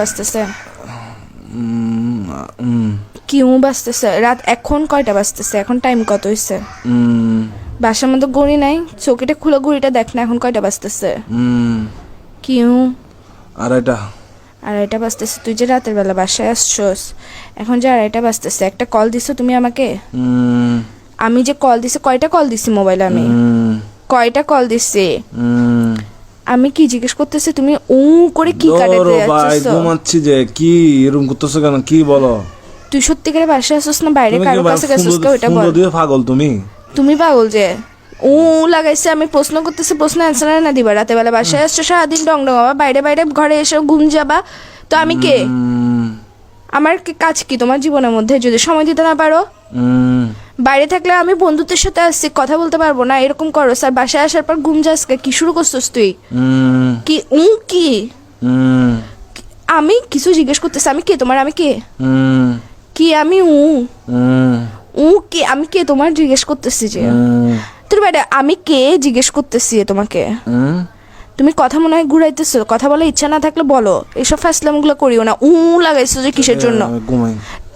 বাজতেছে। কিউ বাজতেছে। রাত এখন কয়টা বাজতেছে? এখন টাইম কত হুম বাসার মধ্যে ঘড়ি নাই চৌকিটা খুলে ঘড়িটা দেখ না এখন কয়টা বাজতেছে? কিউ। আড়াইটা। আড়াইটা বাজতেছে। তুই যে রাতের বেলা বাসায় আসছোস এখন যে আড়াইটা বাজতেছে একটা কল দিছো তুমি আমাকে? আমি যে কল দিছি কয়টা কল দিছি মোবাইলে আমি? কয়টা কল দিছি? আমি কি জিজ্ঞেস করতেছি? তুমি উ করে কি কাটাতে ভাই যাচ্ছিস ঘুমাচ্ছি যে কি এরকম করতেছো কেন? কি বলো? তুই সত্যি করে বাসায় আসছিস না বাইরে তুমি কারও কাছে গেছিস কেউ এটা বল। দিয়ে পাগল তুমি? তুমি পাগল যে? উ লাগাইছে আমি প্রশ্ন করতেছি প্রশ্ন অ্যান্সার না দিবা। রাতে বেলা বাসায় আসছো সারাদিন ডং ডং আবার বাইরে বাইরে ঘরে এসে ঘুম যাবা। তো আমি কে? আমার কি কাজ কি তোমার জীবনের মধ্যে? যদি সময় দিতে না পারো? বাইরে থাকলে আমি বন্ধুদের সাথে আসছি কথা বলতে পারব না এরকম করো। স্যার বাসায় আসার পর ঘুম যাস কি শুরু করছিস তুই? কি উ কি? আমি কিছু জিজ্ঞেস করতেছি আমি কে? তোমার আমি কে? কি আমি উ? উ কি? আমি কে? তোমার জিজ্ঞেস করতেছি যে। তোর বাইরে আমি কে জিজ্ঞেস করতেছি তোমাকে? তুমি কথা মনে হয় ঘুরাইতেছো কথা বলার ইচ্ছা না থাকলে বলো। এসব ফাসলামগুলো করিও না। উ লাগাইছো যে কিসের জন্য?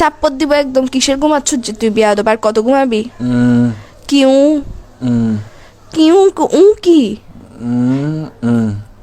থাপ্পর দিব একদম কিসের ঘুমাচ্ছ? যে তুই বিয়া দেবার কত ঘুমাবি? কিউ? কিউ উ কি?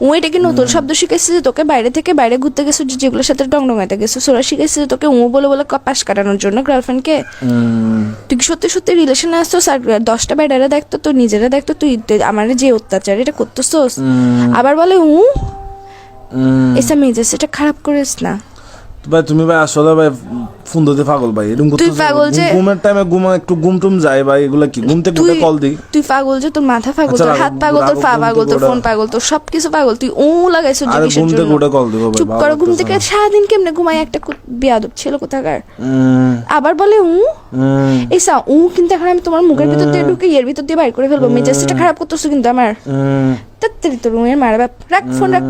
উ এটা কি নতুন শব্দ শিখেছিস যে তোকে বাইরে থেকে বাইরে ঘুরতে গেছো যে যেগুলোর সাথে ডং ডঙাতে গেছিস ওরা শিখেছিস যে তোকে উ বলে বলে পাশ কাটানোর জন্য গার্লফ্রেন্ডকে তুই কি সত্যি সত্যি রিলেশনে আসতো আর দশটা বেডারা দেখতো তো নিজেরা দেখতো তুই আমার যে অত্যাচার এটা করতেছোস? আবার বলে উ। এসা মেজাজ এটা খারাপ করিস না। ভাই তুমি ভাই আসলে ভাই ফোন দিতে পাগল ভাই এরকম করতেছো পাগল যে- ঘুমের টাইমে ঘুমা একটু ঘুম টুম যায় ভাই এগুলা কি? ঘুম থেকে উঠে কল দিই। তুই পাগল যে তোর মাথা পাগল আচ্ছা, তোর হাত পাগল তোর পা পাগল তোর ফোন পাগল তোর সব কিছু পাগল তুই ও লাগাইছো ঘুম থেকে উঠে কল দিব ভাই চুপ করো ঘুম থেকে সারাদিন কেমনে ঘুমাই একটা বেয়াদব ছিল কোথাকার? আবার বলে উ? এসা উ কিন্তু এখন আমি তোমার মুখের ভিতর দিয়ে ঢুকে এর ভিতর দিয়ে বাইর করে ফেলব। মেজাজটা খারাপ করতেছো কিন্তু আমার। তোর রুমের মারা বাপ রাখ ফোন রাখ।